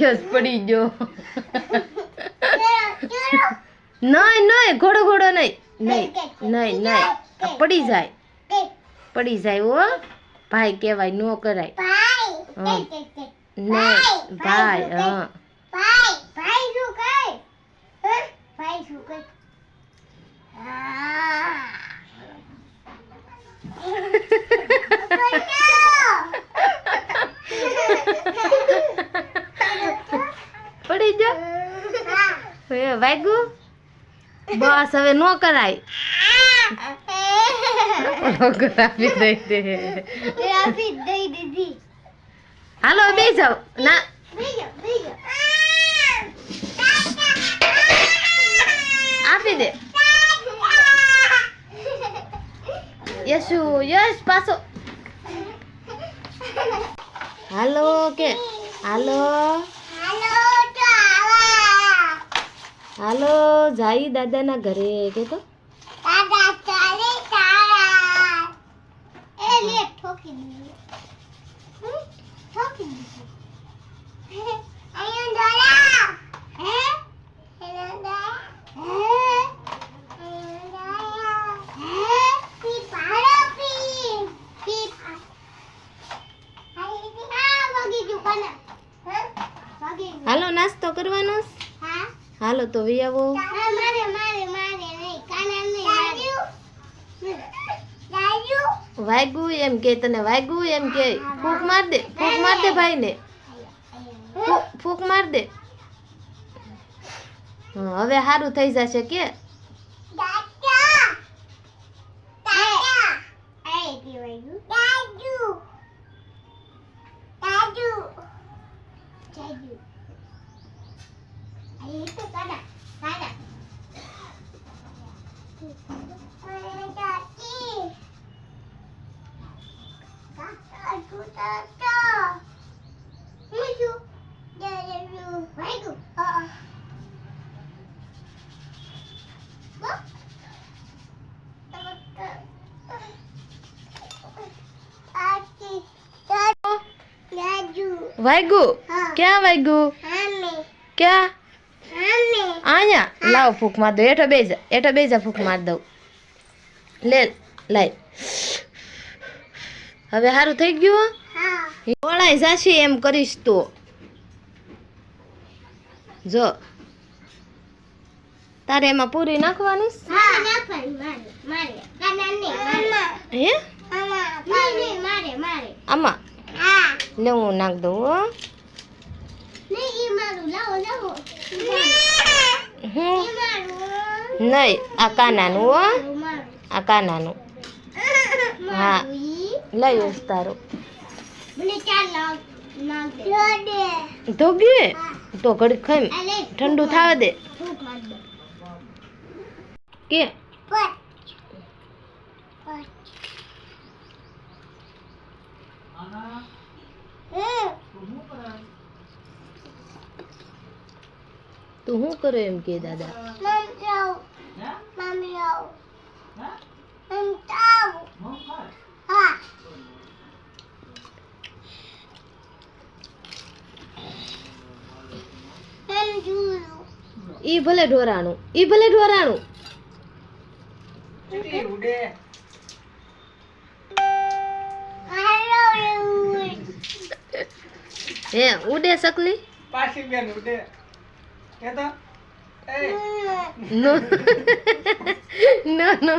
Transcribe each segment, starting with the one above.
Yes પડી ગયો. નહીં નહીં ઘોડો ઘોડો નહીં નહીં નહીં નહીં પડી જાય. પડી જાય ઓ ભાઈ કહેવાય નો કરાય. હં. નહીં ભાઈ હા. વાગ્યું? બસ હવે નો કરાય. આપી દઈ દે. દઈ દીધી. હાલો બે જાઓ. ના. આપી દે. યશુ યશ પાછો. હાલો કે? હાલો તો આવા હાલો જાઈ દાદાના ઘરે કે તો? દાદા ચાલે તારા. એ લે ઠોકી દીધી. ઠોકી દીધી. અહીંયા દોરા હે. હાલો નાસ્તો કરવાનો હાલો, તો વી આવો. વાગ્યું એમ કે, તને વાગ્યું એમ કે. ફૂક માર દે, ફૂક માર દે ભાઈ ને ફૂક માર દે. હવે સારું થઈ જશે કે દાદા દાદા એ પીવાયું દાદુ દાદુ દાદુ આઈ તો કાના કાના દાદી કાકા કાકા મુજુ દાદુ વાઈગુ અ વાગ્યું. ક્યાં વાગ્યું ક્યાં અહીંયા લાવ ફૂક માર દો એઠો બેજા એઠો બેજા ફૂક માર દઉં. લે લાય. હવે સારું થઈ ગયું વળાઈ જાશે એમ કરીશ તો. જો. તારે એમાં પૂરી નાખવાની? હે આમાં. લે હું નાખ દઉં હો. હું? નહીં આ કાનાનું આ કાનાનું. હા. લઈ તારું. તો ગયે તો ઘડી ખાઈ ઠંડુ થવા દે. કે? તું શું કરો એમ કે દાદા? ઈ ભલે ઢોરાણું ઈ ભલે ઢોરાણું. હે ઉડે સકલી પાછી બેન ઉડે. કે તો નો નો નો.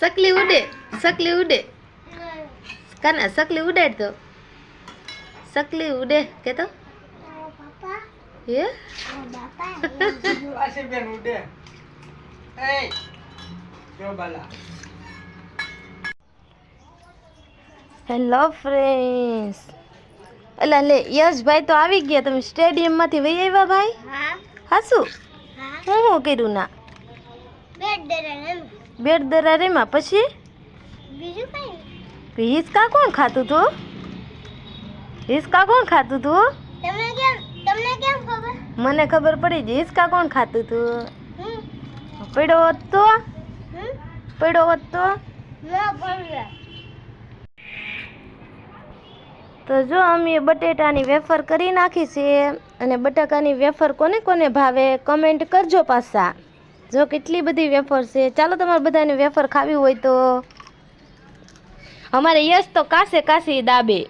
સકલી ઉડે સકલી ઉડે. કાના સકલી ઉડાડ તો. સકલી ઉડે કે તો હે પાછી બેન ઉડે એ જો બાલા હેલો ફ્રેન્ડ્સ એટલે લે યશભાઈ તો આવી ગયા. તમે સ્ટેડિયમમાંથી વહી આવ્યા ભાઈ? હાસુ? હું. શું કર્યું ના? બેટ દરા રેમાં. પછી? બીજું કઈ હિસકા કોણ ખાતું તું હિસકા કોણ ખાતું તું કેમ તમને કેમ ખબર? મને ખબર પડી જ હિસકા કોણ ખાતું તું? પડ્યો હોત તો? પડ્યો હોત તો? તો જો અમે બટેટાની વેફર કરી નાખી છે અને બટાકાની વેફર કોને કોને ભાવે કમેન્ટ કરજો પાછા. જો કેટલી બધી વેફર છે. ચાલો તમારે બધાને વેફર ખાવી હોય તો. અમારે યશ તો કાસે કાસી દાબે.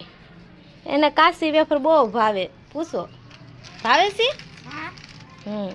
એને કાશી વેફર બહુ ભાવે. પૂછો. ભાવે છે હા હમ